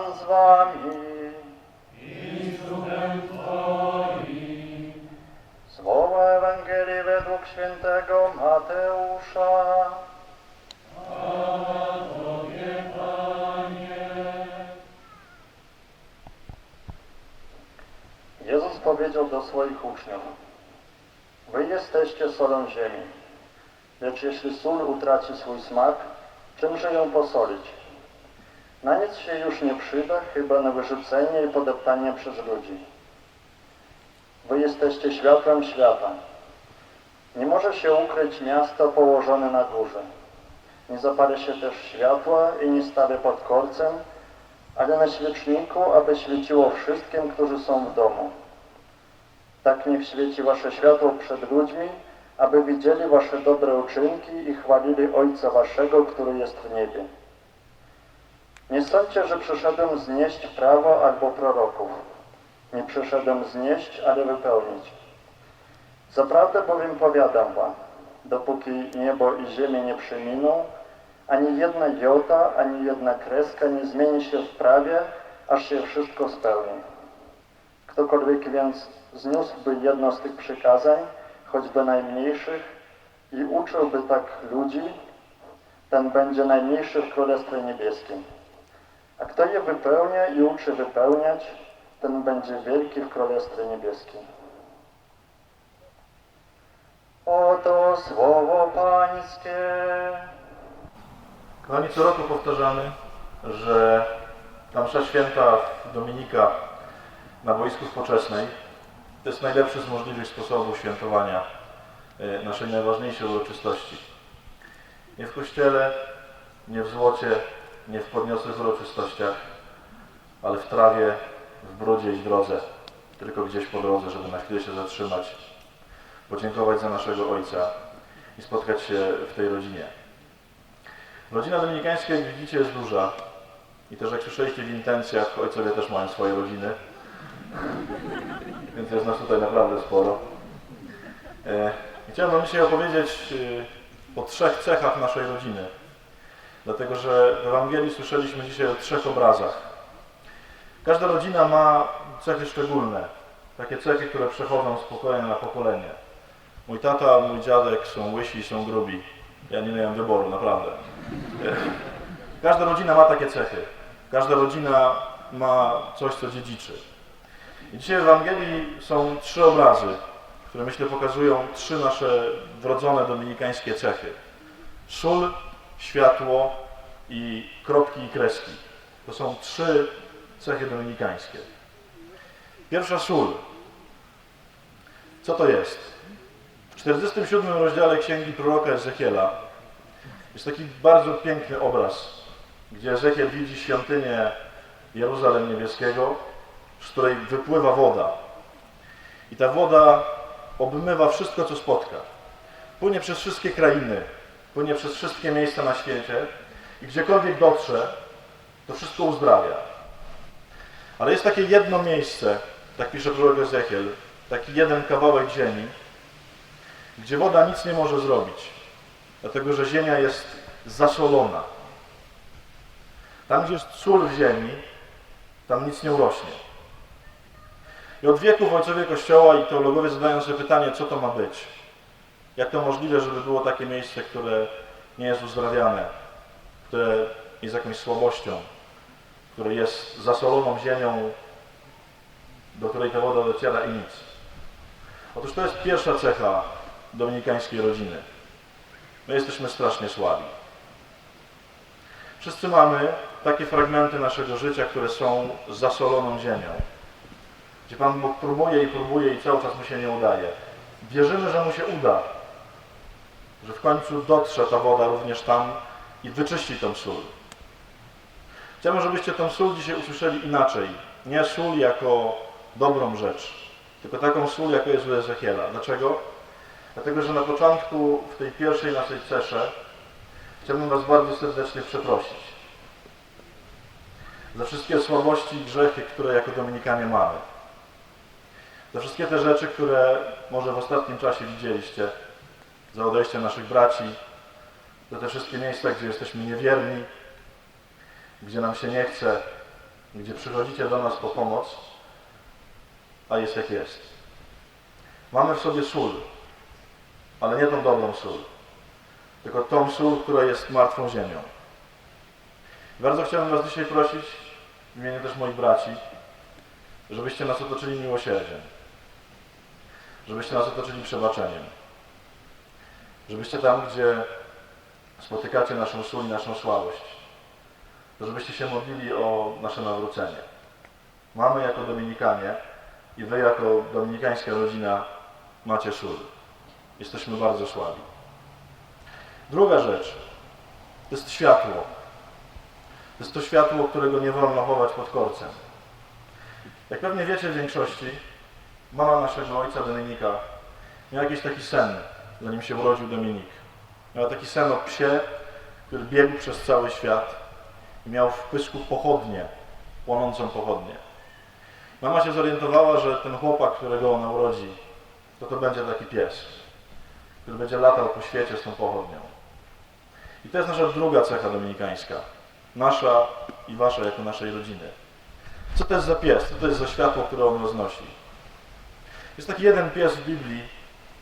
Pan z wami. Słowa Ewangelii według świętego Mateusza. Jezus powiedział do swoich uczniów, Wy jesteście solą ziemi, lecz jeśli sól utraci swój smak, czymże ją posolić? Na nic się już nie przyda, chyba na wyrzucenie i podeptanie przez ludzi. Wy jesteście światłem świata. Nie może się ukryć miasto położone na górze. Nie zapali się też światła i nie stawia pod korcem, ale na świeczniku, aby świeciło wszystkim, którzy są w domu. Tak niech świeci wasze światło przed ludźmi, aby widzieli wasze dobre uczynki i chwalili Ojca waszego, który jest w niebie. Nie sądźcie, że przyszedłem znieść prawo albo proroków. Nie przyszedłem znieść, ale wypełnić. Zaprawdę bowiem powiadam wam, dopóki niebo i ziemię nie przeminą, ani jedna jota, ani jedna kreska nie zmieni się w prawie, aż się wszystko spełni. Ktokolwiek więc zniósłby jedno z tych przykazań, choćby najmniejszych, i uczyłby tak ludzi, ten będzie najmniejszy w Królestwie Niebieskim. A kto je wypełnia i uczy wypełniać, ten będzie wielki w Królestwie Niebieskim. Oto słowo Pańskie. Kochani, co roku powtarzamy, że ta msza święta w Dominika na boisku spoczesnej to jest najlepszy z możliwych sposobów świętowania e, naszej najważniejszej uroczystości. Nie w kościele, nie w złocie, nie w podniosłych uroczystościach, ale w trawie, w brudzie i drodze. Tylko gdzieś po drodze, żeby na chwilę się zatrzymać, podziękować za naszego Ojca i spotkać się w tej rodzinie. Rodzina dominikańska, jak widzicie, jest duża. I też jak słyszeliście w intencjach, ojcowie też mają swoje rodziny. Więc jest nas tutaj naprawdę sporo. E, chciałem Wam dzisiaj opowiedzieć e, o trzech cechach naszej rodziny. Dlatego, że w Ewangelii słyszeliśmy dzisiaj o trzech obrazach. Każda rodzina ma cechy szczególne. Takie cechy, które przechodzą z pokolenia na pokolenie. Mój tata, mój dziadek są łysi, są grubi. Ja nie miałem wyboru, naprawdę. Każda rodzina ma takie cechy. Każda rodzina ma coś, co dziedziczy. I dzisiaj w Ewangelii są trzy obrazy, które myślę pokazują trzy nasze wrodzone dominikańskie cechy. Sól, światło i kropki i kreski. To są trzy cechy dominikańskie. Pierwsza sól. Co to jest? W 47 rozdziale Księgi Proroka Ezechiela jest taki bardzo piękny obraz, gdzie Ezechiel widzi świątynię Jeruzalem Niebieskiego, z której wypływa woda. I ta woda obmywa wszystko, co spotka. Płynie przez wszystkie krainy, płynie przez wszystkie miejsca na świecie i gdziekolwiek dotrze, to wszystko uzdrawia. Ale jest takie jedno miejsce, tak pisze prorok Ezechiel, taki jeden kawałek ziemi, gdzie woda nic nie może zrobić, dlatego że ziemia jest zasolona. Tam, gdzie jest sól w ziemi, tam nic nie urośnie. I od wieków ojcowie Kościoła i teologowie zadają sobie pytanie, co to ma być. Jak to możliwe, żeby było takie miejsce, które nie jest uzdrawiane, które jest jakąś słabością, które jest zasoloną ziemią, do której ta woda dociera i nic. Otóż to jest pierwsza cecha dominikańskiej rodziny. My jesteśmy strasznie słabi. Wszyscy mamy takie fragmenty naszego życia, które są zasoloną ziemią. Gdzie Pan Bóg próbuje i próbuje i cały czas mu się nie udaje. Wierzymy, że mu się uda. Że w końcu dotrze ta woda również tam i wyczyści tą sól. Chciałbym, żebyście tą sól dzisiaj usłyszeli inaczej. Nie sól jako dobrą rzecz, tylko taką sól, jako jest u Ezechiela. Dlaczego? Dlatego, że na początku, w tej pierwszej naszej cesze, chciałbym Was bardzo serdecznie przeprosić za wszystkie słabości i grzechy, które jako Dominikanie mamy. Za wszystkie te rzeczy, które może w ostatnim czasie widzieliście, za odejście naszych braci, za te wszystkie miejsca, gdzie jesteśmy niewierni, gdzie nam się nie chce, gdzie przychodzicie do nas po pomoc, a jest jak jest. Mamy w sobie sól, ale nie tą dobrą sól, tylko tą sól, która jest martwą ziemią. Bardzo chciałem Was dzisiaj prosić, w imieniu też moich braci, żebyście nas otoczyli miłosierdziem, żebyście nas otoczyli przebaczeniem, żebyście tam, gdzie spotykacie naszą sól i naszą słabość, żebyście się modlili o nasze nawrócenie. Mamy jako Dominikanie i Wy jako dominikańska rodzina macie sól. Jesteśmy bardzo słabi. Druga rzecz to jest światło. To jest to światło, którego nie wolno chować pod korcem. Jak pewnie wiecie w większości, mama naszego ojca Dominika miała jakiś taki sen, zanim się urodził Dominik. Miała taki sen o psie, który biegł przez cały świat i miał w pysku pochodnię, płonącą pochodnię. Mama się zorientowała, że ten chłopak, którego ona urodzi, to to będzie taki pies, który będzie latał po świecie z tą pochodnią. I to jest nasza druga cecha dominikańska. Nasza i wasza jako naszej rodziny. Co to jest za pies? Co to jest za światło, które on roznosi? Jest taki jeden pies w Biblii,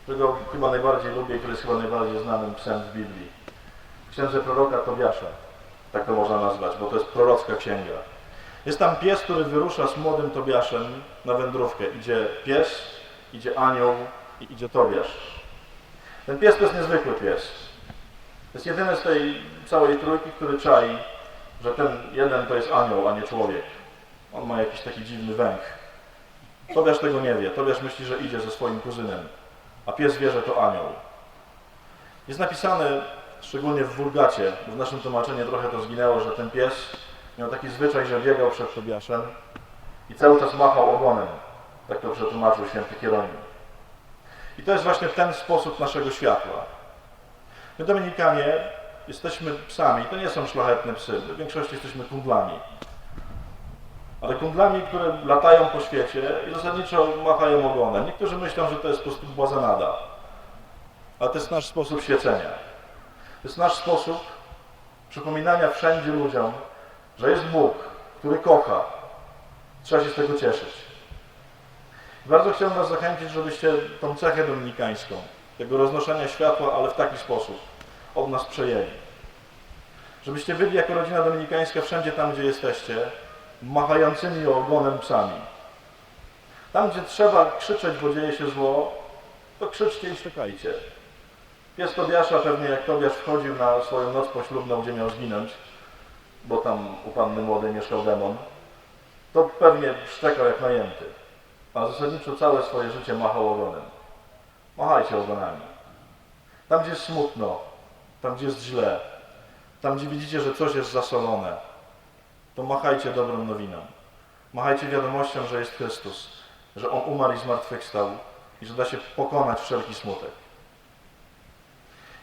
którego chyba najbardziej lubię, który jest chyba najbardziej znanym psem w Biblii. Księdze proroka Tobiasza. Tak to można nazwać, bo to jest prorocka księga. Jest tam pies, który wyrusza z młodym Tobiaszem na wędrówkę. Idzie pies, idzie anioł i idzie Tobiasz. Ten pies to jest niezwykły pies. To jest jedyny z tej całej trójki, który czai, że ten jeden to jest anioł, a nie człowiek. On ma jakiś taki dziwny węch. Tobiasz tego nie wie. Tobiasz myśli, że idzie ze swoim kuzynem, a pies wie, że to anioł. Jest napisane, szczególnie w Wulgacie, w naszym tłumaczeniu trochę to zginęło, że ten pies miał taki zwyczaj, że biegał przed Tobiaszem i cały czas machał ogonem. Tak to przetłumaczył święty Hieronim. I to jest właśnie ten sposób naszego światła. My Dominikanie jesteśmy psami, to nie są szlachetne psy, w większości jesteśmy kundlami. Ale kundlami, które latają po świecie i zasadniczo machają ogonem. Niektórzy myślą, że to jest po prostu błazanada. Ale to jest nasz sposób świecenia. To jest nasz sposób przypominania wszędzie ludziom, że jest Bóg, który kocha. Trzeba się z tego cieszyć. Bardzo chciałbym Was zachęcić, żebyście tą cechę dominikańską, tego roznoszenia światła, ale w taki sposób, od nas przejęli. Żebyście byli jako rodzina dominikańska wszędzie tam, gdzie jesteście, machającymi ogonem psami. Tam, gdzie trzeba krzyczeć, bo dzieje się zło, to krzyczcie i szczekajcie. Pies Tobiasza pewnie jak Tobiasz wchodził na swoją noc poślubną, gdzie miał zginąć, bo tam u panny młodej mieszkał demon, to pewnie szczekał jak najęty. A zasadniczo całe swoje życie machał ogonem. Machajcie ogonami. Tam, gdzie jest smutno, tam, gdzie jest źle, tam, gdzie widzicie, że coś jest zasolone, to machajcie dobrą nowiną. Machajcie wiadomością, że jest Chrystus, że On umarł i zmartwychwstał i że da się pokonać wszelki smutek.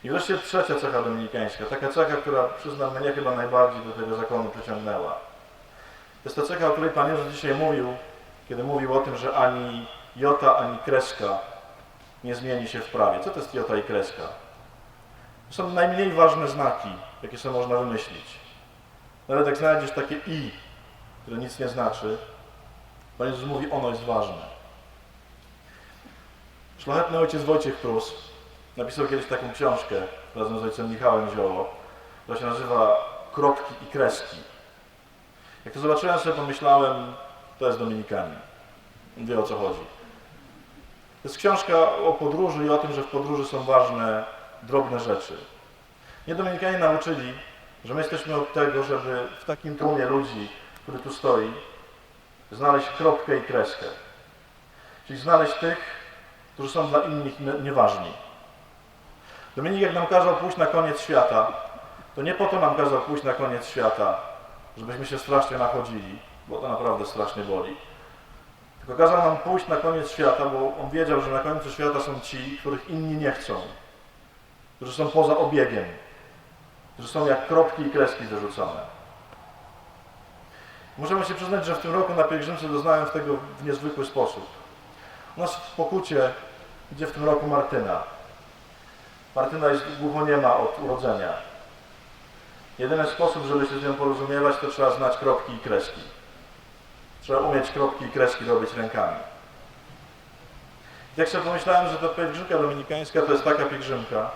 I wreszcie trzecia cecha dominikańska, taka cecha, która przyznam mnie chyba najbardziej do tego zakonu przyciągnęła. To jest ta cecha, o której Pan Jezus dzisiaj mówił, kiedy mówił o tym, że ani jota, ani kreska nie zmieni się w prawie. Co to jest jota i kreska? To są najmniej ważne znaki, jakie sobie można wymyślić. Nawet jak znajdziesz takie i, które nic nie znaczy, Pan Jezus mówi, ono jest ważne. Szlachetny ojciec Wojciech Prus napisał kiedyś taką książkę razem z ojcem Michałem Zioło, która się nazywa Kropki i kreski. Jak to zobaczyłem sobie, pomyślałem, to jest Dominikanin. Wie o co chodzi. To jest książka o podróży i o tym, że w podróży są ważne, drobne rzeczy. Nie Dominikanie nauczyli, że my jesteśmy od tego, żeby w takim tłumie ludzi, który tu stoi, znaleźć kropkę i kreskę. Czyli znaleźć tych, którzy są dla innych nie- nieważni. Dominik jak nam kazał pójść na koniec świata, to nie po to nam kazał pójść na koniec świata, żebyśmy się strasznie nachodzili, bo to naprawdę strasznie boli. Tylko kazał nam pójść na koniec świata, bo on wiedział, że na końcu świata są ci, których inni nie chcą, którzy są poza obiegiem, którzy są jak kropki i kreski wyrzucone. Możemy się przyznać, że w tym roku na pielgrzymce doznałem tego w niezwykły sposób. U nas w Pokucie idzie w tym roku Martyna. Martyna jest głuchoniema od urodzenia. Jedyny sposób, żeby się z nią porozumiewać, to trzeba znać kropki i kreski. Trzeba umieć kropki i kreski robić rękami. I tak sobie pomyślałem, że ta pielgrzymka dominikańska to jest taka pielgrzymka,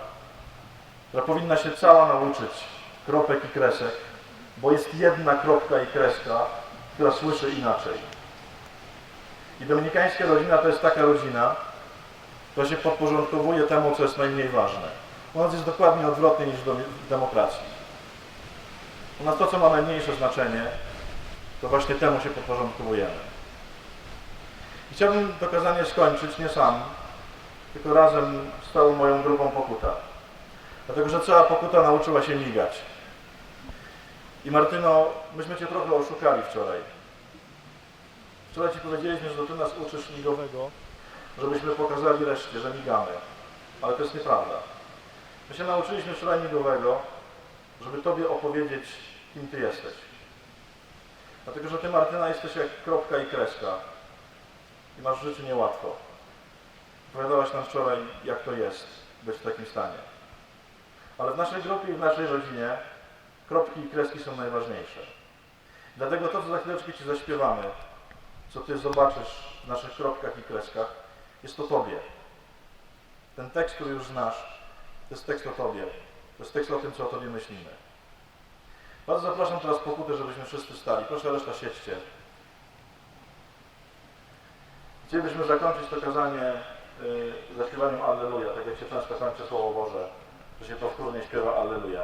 która powinna się cała nauczyć kropek i kresek, bo jest jedna kropka i kreska, która słyszy inaczej. I dominikańska rodzina to jest taka rodzina, która się podporządkowuje temu, co jest najmniej ważne. U nas jest dokładnie odwrotnie niż w demokracji. U nas to, co ma najmniejsze znaczenie, to właśnie temu się podporządkowujemy. I chciałbym to kazanie skończyć nie sam, tylko razem z całą moją grupą pokuta. Dlatego, że cała pokuta nauczyła się migać. I Martyno, myśmy Cię trochę oszukali wczoraj. Wczoraj Ci powiedzieliśmy, że Ty nas uczysz migowego, żebyśmy pokazali reszcie, że migamy. Ale to jest nieprawda. My się nauczyliśmy wczoraj migowego, żeby Tobie opowiedzieć, kim Ty jesteś. Dlatego, że Ty, Martyna, jesteś jak kropka i kreska. I masz w życiu niełatwo. Opowiadałaś nam wczoraj, jak to jest być w takim stanie. Ale w naszej grupie i w naszej rodzinie kropki i kreski są najważniejsze. Dlatego to, co za chwileczkę Ci zaśpiewamy, co Ty zobaczysz w naszych kropkach i kreskach, jest to Tobie. Ten tekst, który już znasz, to jest tekst o Tobie. To jest tekst o tym, co o Tobie myślimy. Bardzo zapraszam teraz pokutę, żebyśmy wszyscy stali. Proszę, reszta siedźcie. Chcielibyśmy zakończyć to kazanie y, zaśpiewaniem Alleluja, tak jak się często kończy Słowo Boże, że się powtórnie śpiewa Alleluja.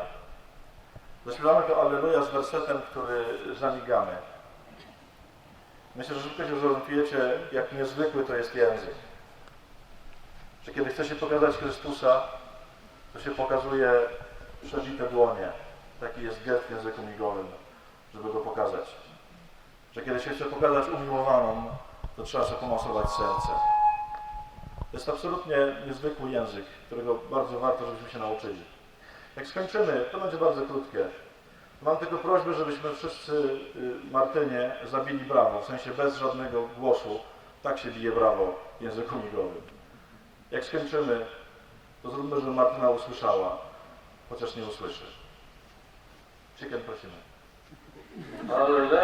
Zaśpiewamy to Alleluja z wersetem, który zamigamy. Myślę, że szybko się zorientujecie, jak niezwykły to jest język. Że kiedy chce się pokazać Chrystusa, to się pokazuje przebite dłonie. Taki jest gest w języku migowym, żeby go pokazać. Że kiedy się chce pokazać umiłowaną, to trzeba sobie pomasować serce. To jest absolutnie niezwykły język, którego bardzo warto, żebyśmy się nauczyli. Jak skończymy, to będzie bardzo krótkie. Mam tylko prośbę, żebyśmy wszyscy y, Martynie zabili brawo, w sensie bez żadnego głosu. Tak się bije brawo w języku migowym. Jak skończymy, to zróbmy, żeby Martyna usłyszała, chociaż nie usłyszy. Chicken prosimy. Alleluja,